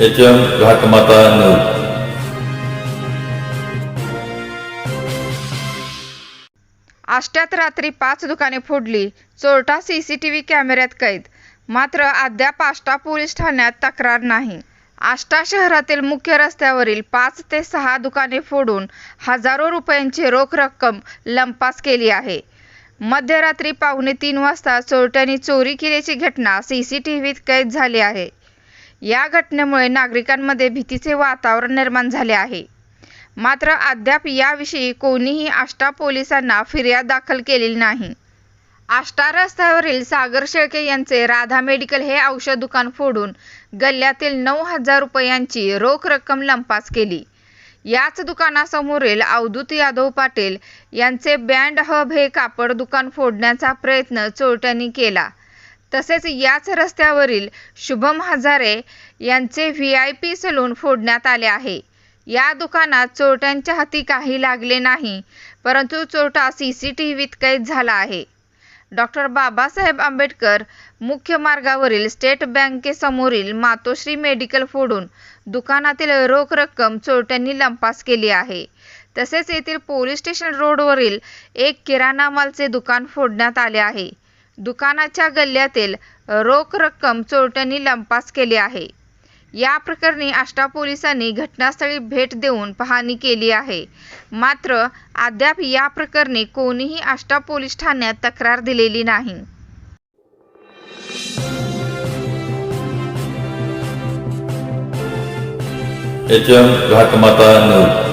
H M Ghatmata news आष्ट्यात रात्री पाच दुकाने फोडली. चोरटा सीसीटीव्ही कॅमेऱ्यात कैद. मात्र अद्याप आष्टा पोलीस ठाण्यात तक्रार नाही. आष्टा शहरातील मुख्य रस्त्यावरील पाच ते सहा दुकाने फोडून हजारो रुपयांची रोख रक्कम लंपास केली आहे. मध्यरात्री पावणे तीन वाजता चोरट्यांनी चोरी केल्याची घटना सीसीटीव्हीत कैद झाली आहे. या घटनेमुळे नागरिकांमध्ये भीतीचे वातावरण निर्माण झाले आहे. मात्र अद्याप याविषयी कोणीही आष्टा पोलिसांना फिर्याद दाखल केलेली नाही. आष्टा रस्त्यावरील सागर शेळके यांचे राधा मेडिकल हे औषध दुकान फोडून गल्ल्यातील नऊ हजार रुपयांची रोख रक्कम लंपास केली. याच दुकानासमोरील अवधूत यादव पाटील यांचे बँड हब हे कापड दुकान फोडण्याचा प्रयत्न चोरट्यांनी केला. तसेच याच रस्त्यावरील शुभम हजारे यांचे व्ही आय पी सलून फोडण्यात आले आहे. या दुकानात चोरट्यांच्या हाती काही लागले नाही परंतु चोरटा सी सी टी व्हीत कैद झाला आहे. डॉक्टर बाबासाहेब आंबेडकर मुख्य मार्गावरील स्टेट बँकेसमोरील मातोश्री मेडिकल फोडून दुकानातील रोख रक्कम चोरट्यांनी लंपास केली आहे. तसेच येथील पोलीस स्टेशन रोडवरील एक किराणा मालचे दुकान फोडण्यात आले आहे. दुकानाच्या गल्ल्यातील रोख रक्कम चोरट्यांनी लंपास केली आहे. या प्रकरणी आष्टा पोलिसांनी घटनास्थळी भेट देऊन पाहणी केली आहे. मात्र अद्याप या प्रकरणी कोणीही आष्टा पोलीस ठाण्यात तक्रार दिलेली नाही. घाटमाता न्यूज.